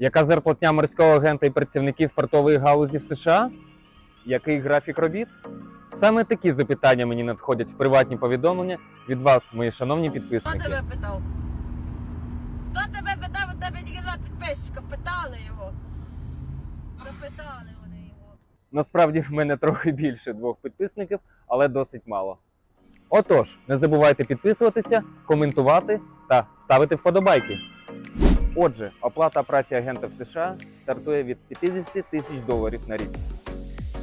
Яка зарплатня морського агента і працівників портової галузі в США? Який графік робіт? Саме такі запитання мені надходять в приватні повідомлення від вас, мої шановні підписники. Хто тебе питав? Хто тебе питав? У тебе тільки два підписчика. Питали його. Запитали вони його. Насправді в мене трохи більше двох підписників, але досить мало. Отож, не забувайте підписуватися, коментувати та ставити вподобайки. Отже, оплата праці агента в США стартує від 50 тисяч доларів на рік.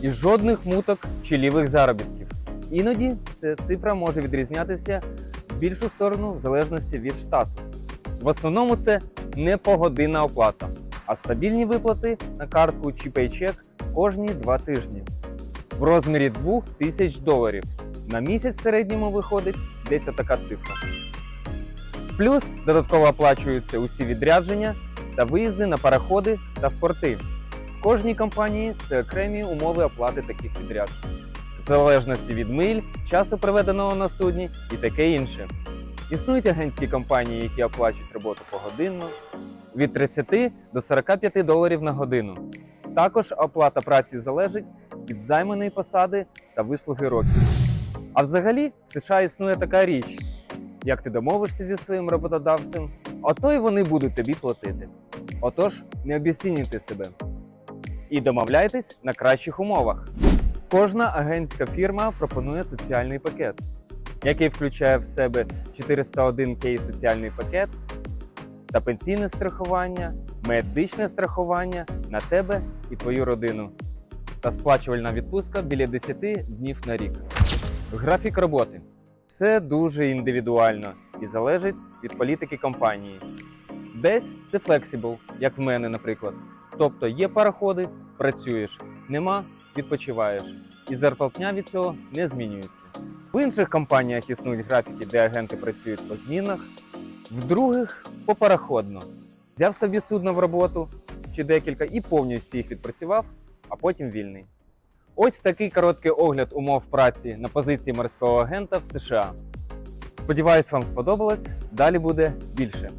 І жодних муток чи лівих заробітків. Іноді ця цифра може відрізнятися в більшу сторону в залежності від штату. В основному це не погодинна оплата, а стабільні виплати на картку чи пейчек кожні два тижні в розмірі 2 тисяч доларів. На місяць в середньому виходить десь отака цифра. Плюс додатково оплачуються усі відрядження та виїзди на пароходи та в порти. В кожній компанії це окремі умови оплати таких відряджень, в залежності від миль, часу проведеного на судні і таке інше. Існують агентські компанії, які оплачують роботу погодинно від 30 до 45 доларів на годину. Також оплата праці залежить від займаної посади та вислуги років. А взагалі в США існує така річ: як ти домовишся зі своїм роботодавцем, ото й вони будуть тобі платити. Отож, не обіцінюйте себе і домовляйтесь на кращих умовах. Кожна агентська фірма пропонує соціальний пакет, який включає в себе 401К соціальний пакет та пенсійне страхування, медичне страхування на тебе і твою родину та сплачувальна відпустка біля 10 днів на рік. Графік роботи все дуже індивідуально і залежить від політики компанії. Десь це флексібл, як в мене, наприклад. Тобто є пароходи, працюєш, нема, відпочиваєш. І зарплатня від цього не змінюється. В інших компаніях існують графіки, де агенти працюють по змінах, в других попараходно. Взяв собі судно в роботу чи декілька і повністю їх відпрацював, а потім вільний. Ось такий короткий огляд умов праці на позиції морського агента в США. Сподіваюсь, вам сподобалось. Далі буде більше.